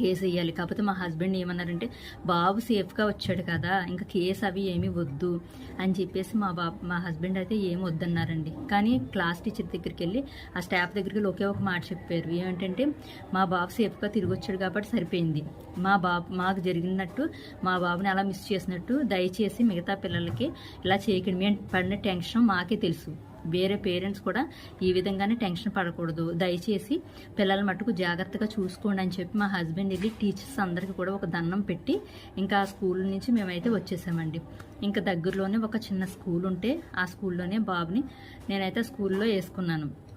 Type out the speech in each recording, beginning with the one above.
Case వేయాలి కాకపోతే మా హస్బెండ్ ఏమన్నారంటే బాబు సేఫ్గా వచ్చాడు కదా ఇంకా కేసు అవి ఏమీ వద్దు అని చెప్పేసి మా బాబు మా హస్బెండ్ అయితే ఏం వద్దన్నారండి. కానీ క్లాస్ టీచర్ దగ్గరికి వెళ్ళి ఆ స్టాఫ్ దగ్గరికి వెళ్ళి ఒకే ఒక మాట చెప్పారు. ఏమిటంటే మా బాబు సేఫ్గా తిరిగి వచ్చాడు కాబట్టి సరిపోయింది. మా బాబు మాకు జరిగినట్టు మా బాబుని అలా మిస్ చేసినట్టు దయచేసి మిగతా పిల్లలకి ఇలా చేయకండి. మేము పడిన టెన్షన్ మాకే తెలుసు. వేరే పేరెంట్స్ కూడా ఈ విధంగానే టెన్షన్ పడకూడదు. దయచేసి పిల్లల మట్టుకు జాగ్రత్తగా చూసుకోండి అని చెప్పి మా హస్బెండ్ వెళ్ళి టీచర్స్ అందరికీ కూడా ఒక దండం పెట్టి ఇంకా ఆ స్కూల్ నుంచి మేమైతే వచ్చేసామండి. ఇంకా దగ్గరలోనే ఒక చిన్న స్కూల్ ఉంటే ఆ స్కూల్లోనే బాబుని నేనైతే స్కూల్లో వేసుకున్నాను.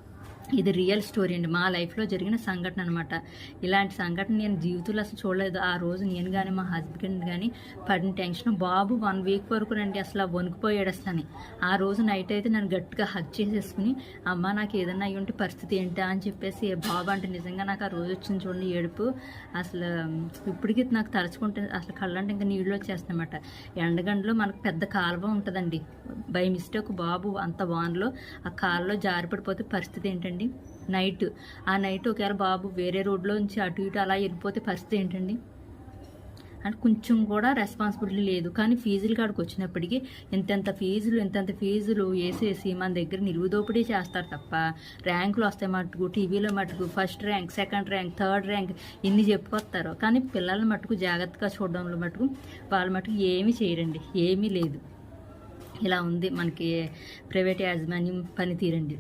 ఇది రియల్ స్టోరీ అండి. మా లైఫ్లో జరిగిన సంఘటన అనమాట ఇలాంటి సంఘటన నేను జీవితంలో అసలు చూడలేదు. ఆ రోజు నేను కానీ మా హస్బెండ్ కానీ పడిన టెన్షన్ బాబు వన్ వీక్ వరకు నండి అసలు వణికిపోయాడు అసలు అని. ఆ రోజు నైట్ అయితే నన్ను గట్టిగా హక్ చేసేసుకుని అమ్మ నాకు ఏదన్నా అయ్యి ఉంటే పరిస్థితి ఏంటా? అని చెప్పేసి బాబు అంటే నిజంగా నాకు ఆ రోజు వచ్చింది చూడండి ఏడుపు. అసలు ఇప్పటికీ నాకు తలుచుకుంటే అసలు కళ్ళంటే ఇంకా నీళ్ళు వచ్చేస్తాయన్నమాట ఎండగండ్లో మనకు పెద్ద కాలువ ఉంటుందండి. బై మిస్టేక్ బాబు అంత వాన్లో ఆ కాల్లో జారిపడిపోతే పరిస్థితి ఏంటండి ఏంటండి? నైట్. ఆ నైట్ ఒకవేళ బాబు వేరే రోడ్లో నుంచి అటు ఇటు అలా వెళ్ళిపోతే పరిస్థితి ఏంటండి? అంటే కొంచెం కూడా రెస్పాన్సిబిలిటీ లేదు. కానీ ఫీజులు కాడికి వచ్చినప్పటికీ ఎంతెంత ఫీజులు ఇంతంత ఫీజులు వేసేసి మన దగ్గర నిలువు దోపిడీ చేస్తారు తప్ప ర్యాంకులు వస్తాయి మటుకు టీవీలో మటుకు first rank second rank third rank ఇన్ని చెప్పుకొస్తారు కానీ పిల్లల మటుకు జాగ్రత్తగా చూడడంలో మటుకు వాళ్ళ మటుకు ఏమీ చేయరండి. ఏమీ లేదు. ఇలా ఉంది. మనకి ప్రైవేట్ యాజమాన్యం పనితీరండి.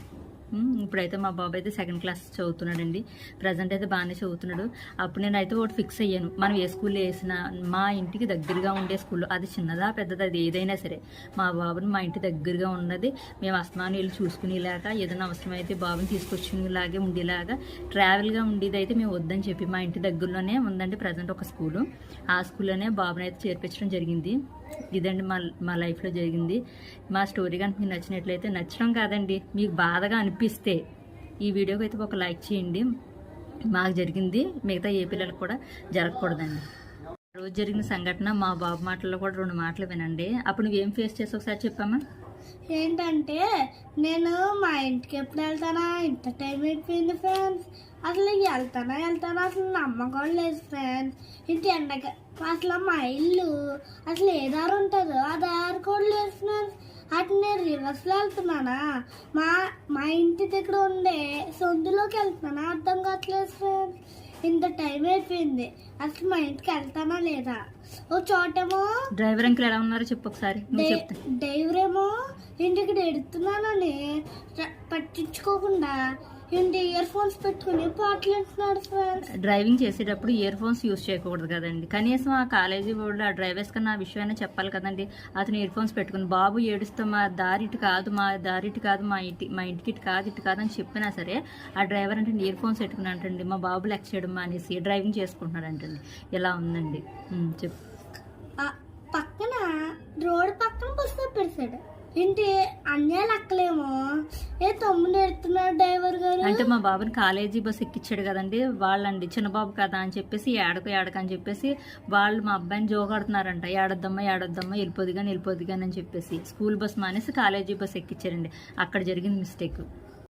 ఇప్పుడైతే మా బాబు అయితే సెకండ్ క్లాస్ చదువుతున్నాడండి. ప్రజెంట్ అయితే బాగానే చదువుతున్నాడు. అప్పుడు నేను అయితే ఒకటి ఫిక్స్ అయ్యాను. మనం ఏ స్కూల్లో వేసినా మా ఇంటికి దగ్గరగా ఉండే స్కూల్లో అది చిన్నదా పెద్దదా అది ఏదైనా సరే మా బాబుని మా ఇంటి దగ్గరగా ఉన్నది. మేము అస్మాను వెళ్ళి చూసుకునేలాగా ఏదైనా అవసరమైతే బాబుని తీసుకొచ్చుకునేలాగే ఉండేలాగా ట్రావెల్గా ఉండేది అయితే మేము వద్దని చెప్పి మా ఇంటి దగ్గరలోనే ఉందండి ప్రజెంట్ ఒక స్కూలు ఆ స్కూల్లోనే బాబుని అయితే చేర్పించడం జరిగింది. ఇదండి మా మా లైఫ్లో జరిగింది. మా స్టోరీ కనుక మీకు నచ్చినట్లయితే నచ్చడం కాదండి మీకు బాధగా అనిపిస్తే ఈ వీడియోకి అయితే ఒక లైక్ చేయండి. మాకు జరిగింది మిగతా ఏ పిల్లలకు కూడా జరగకూడదండి. రోజు జరిగిన సంఘటన మా బాబు మాటల్లో కూడా రెండు మాటలు వినండి. అప్పుడు నువ్వేం ఫేస్ చేసి ఒకసారి చెప్పామా ఏంటంటే నేను మా ఇంటికి ఎప్పుడు వెళ్తానా? ఇంత టైం అయిపోయింది ఫ్రెండ్స్ అసలు వెళ్తానా? వెళ్తానా? అసలు నమ్మకం లేదు ఫ్రెండ్స్ ఇంటి ఎండగా అసలు మా ఇల్లు అసలు ఏ దారి ఉంటుందో ఆ దారి కూడా లేదు ఫ్రెండ్స్ అటు నేను రివర్స్లో వెళ్తున్నానా? మా మా ఇంటి దగ్గర ఉండే సొందులోకి వెళ్తున్నానా? అర్థం కావట్లేదు ఫ్రెండ్స్ ఇంత టైం అయిపోయింది. అసలు మా ఇంటికి వెళ్తానా లేదా? ఓ చోటేమో డ్రైవర్ అంకుల్ ఎలా ఉన్నారో చెప్పు ఒకసారి. నువ్వు చెప్తా. డ్రైవర్ ఏమో ఇంటికి ఎడుతున్నానని పట్టించుకోకుండా ఇంటి ఇయర్ ఫోన్స్ పెట్టుకుని పాటలు ఫ్రెండ్స్ డ్రైవింగ్ చేసేటప్పుడు ఇయర్ ఫోన్స్ యూస్ చేయకూడదు కదండి. కనీసం ఆ కాలేజీ వాళ్ళు ఆ డ్రైవర్స్ కన్నా ఆ విషయాన్ని చెప్పాలి కదండి. అతను ఇయర్ ఫోన్స్ పెట్టుకుని బాబు ఏడుస్తూ మా దారి ఇటు కాదు మా దారి ఇటు కాదు మా ఇంటి మా ఇంటికి ఇటు కాదు ఇటు కాదు అని చెప్పినా సరే ఆ డ్రైవర్ అంటే ఇయర్ ఫోన్స్ పెట్టుకుని అంటండి మా బాబు లెక్క చేయడం మానేసి డ్రైవింగ్ చేసుకుంటున్నాడు అంటండి ఇలా ఉందండి. చెప్పు. పక్కన రోడ్ పక్కన బస్సు పెడతాడు ఏంటి? అన్నే లెక్కలేమో ఏ తమ్ముడు ఎడుతున్నాడు డ్రైవర్ గారు? అంటే మా బాబుని కాలేజీ బస్ ఎక్కించాడు కదండి. వాళ్ళండి చిన్న బాబు కదా అని చెప్పేసి ఏడకు ఏడక అని చెప్పేసి వాళ్ళు మా అబ్బాయిని జోగాడుతున్నారంట. ఏడొద్దమ్మా ఏడొద్దమ్మా వెళ్ళిపోదు కానీ వెళ్ళిపోదు కానీ అని చెప్పేసి. స్కూల్ బస్ మానేసి కాలేజీ బస్ ఎక్కించారండి అక్కడ జరిగింది మిస్టేక్.